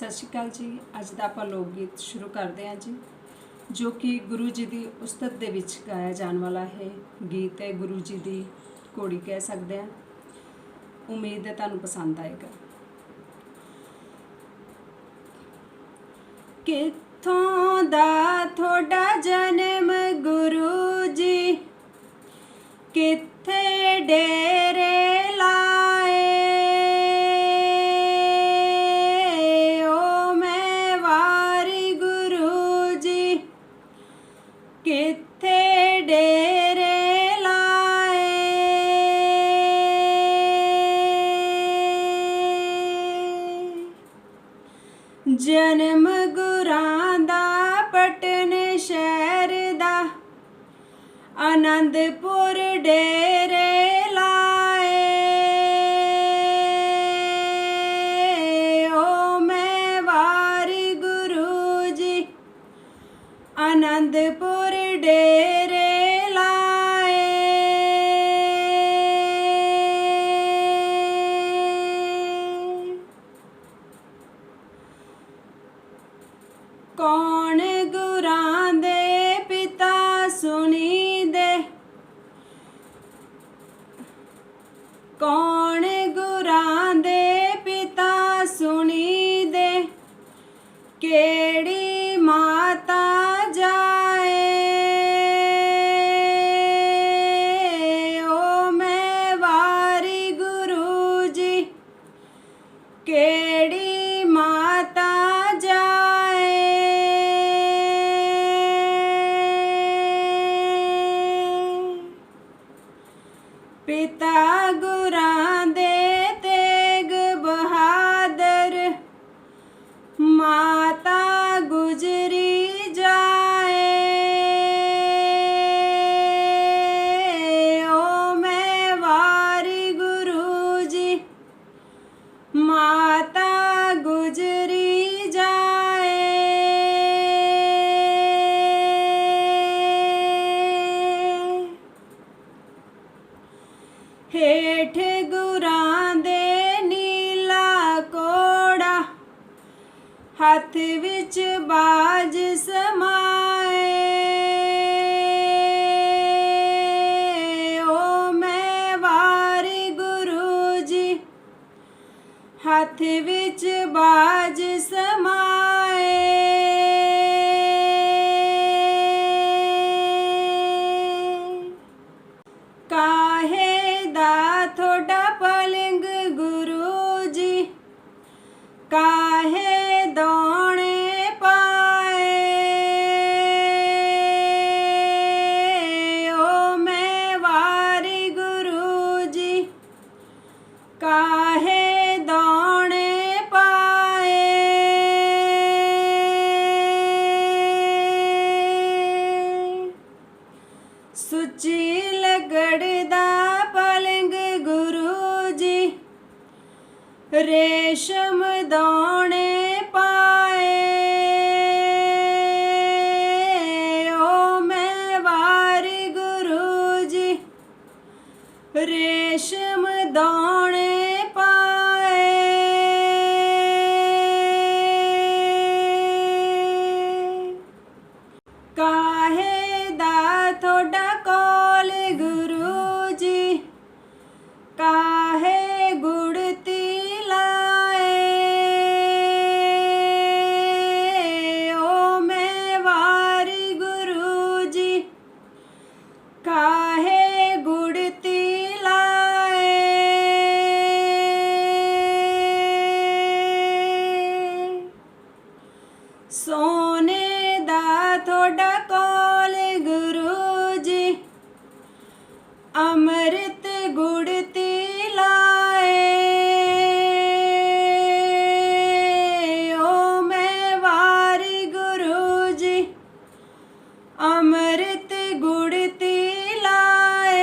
ਸਤਿ ਸ਼੍ਰੀ ਅਕਾਲ ਜੀ। ਅੱਜ ਦਾ ਆਪਾਂ ਲੋਕ ਗੀਤ ਸ਼ੁਰੂ ਕਰਦੇ ਹਾਂ ਜੀ, ਜੋ ਕਿ ਗੁਰੂ ਜੀ ਦੀ ਉਸਤਤ ਦੇ ਵਿੱਚ ਗਾਇਆ ਜਾਣ ਵਾਲਾ ਹੈ। ਗੀਤ ਹੈ ਗੁਰੂ ਜੀ ਦੀ ਘੋੜੀ ਕਹਿ ਸਕਦੇ ਹਾਂ। ਉਮੀਦ ਹੈ ਤੁਹਾਨੂੰ ਪਸੰਦ ਆਏਗਾ। ਕਿੱਥੋਂ ਦਾ ਤੁਹਾਡਾ ਜਨਮ ਜਨਮ ਗੁਰਾਂ ਦਾ, ਪਟਨ ਸ਼ਹਿਰ ਦਾ। ਆਨੰਦਪੁਰ ਡੇਰੇ ਲਾਏ। ਓ ਮੈਂ ਵਾਰੀ ਗੁਰੂ ਜੀ, ਆਨੰਦਪੁਰ ਕਿਹੜੀ ਮਾਤਾ ਜਾਏ? ਓ ਮੈਂ ਵਾਰੀ ਗੁਰੂ ਜੀ ਕਿਹੜੀ ਮਾਤਾ ਜਾਏ? ਪਿਤਾ ਗੁਰੂ ਮਾਤਾ ਹੱਥ ਵਿੱਚ ਬਾਜ ਸਮਾਏ। ਓ ਮੈਂ ਵਾਰੀ ਗੁਰੂ ਜੀ ਹੱਥ ਵਿੱਚ ਬਾਜ ਸਮਾਏ। ਕਾਹੇ ਦੋਣੇ ਪਾਏ। ਸੁੱਚੀ ਲਗੜਦਾ ਪਲੰਗ ਗੁਰੂ ਜੀ ਰੇਸ਼ਮ ਦਾਣੇ ਅੰਮ੍ਰਿਤ ਗੁੜਤੀ ਲਾਏ। ਓ ਮੈਂ ਵਾਰੀ ਗੁਰੂ ਜੀ, ਅੰਮ੍ਰਿਤ ਗੁੜਤੀ ਲਾਏ।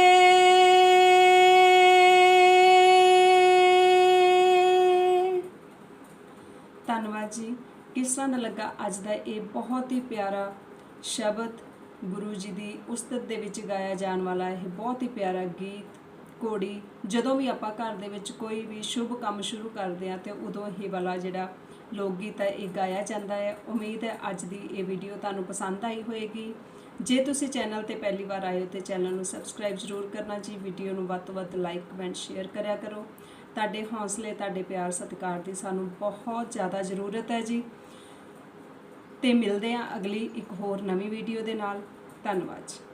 ਧੰਨਵਾਦ ਜੀ, ਕਿਸ ਤਰ੍ਹਾਂ ਦਾ ਲੱਗਾ ਅੱਜ ਦਾ ਇਹ ਬਹੁਤ ਹੀ ਪਿਆਰਾ ਸ਼ਬਦ ਗੁਰੂ ਜੀ ਦੀ ਉਸਤਤ ਦੇ ਵਿੱਚ ਗਾਇਆ ਜਾਣ ਵਾਲਾ ਇਹ ਬਹੁਤ ਹੀ ਪਿਆਰਾ ਗੀਤ, ਘੋੜੀ, ਜਦੋਂ ਵੀ ਆਪਾਂ ਘਰ ਦੇ ਵਿੱਚ ਕੋਈ ਵੀ ਸ਼ੁਭ ਕੰਮ ਸ਼ੁਰੂ ਕਰਦੇ ਆ ਤੇ ਉਦੋਂ ਇਹ ਵਾਲਾ ਜਿਹੜਾ ਲੋਕ ਗੀਤ ਹੈ ਇਹ ਗਾਇਆ ਜਾਂਦਾ ਹੈ। ਉਮੀਦ ਹੈ ਅੱਜ ਦੀ ਇਹ ਵੀਡੀਓ ਤੁਹਾਨੂੰ ਪਸੰਦ ਆਈ ਹੋਵੇਗੀ ਜੇ ਤੁਸੀਂ ਚੈਨਲ ਤੇ ਪਹਿਲੀ ਵਾਰ ਆਏ ਹੋ ਤੇ ਚੈਨਲ ਨੂੰ ਸਬਸਕ੍ਰਾਈਬ ਜ਼ਰੂਰ ਕਰਨਾ ਜੀ, ਵੀਡੀਓ ਨੂੰ ਵੱਧ ਤੋਂ ਵੱਧ ਲਾਈਕ, ਕਮੈਂਟ, ਸ਼ੇਅਰ ਕਰਿਆ ਕਰੋ। ਤੁਹਾਡੇ ਹੌਸਲੇ, ਤੁਹਾਡੇ ਪਿਆਰ, ਸਤਿਕਾਰ ਦੀ ਸਾਨੂੰ ਬਹੁਤ ਜ਼ਿਆਦਾ ਜ਼ਰੂਰਤ ਹੈ ਜੀ। ਤੇ ਮਿਲਦੇ ਹਾਂ ਅਗਲੀ ਇੱਕ ਹੋਰ ਨਵੀਂ ਵੀਡੀਓ ਦੇ ਨਾਲ। ਧੰਨਵਾਦ ਜੀ।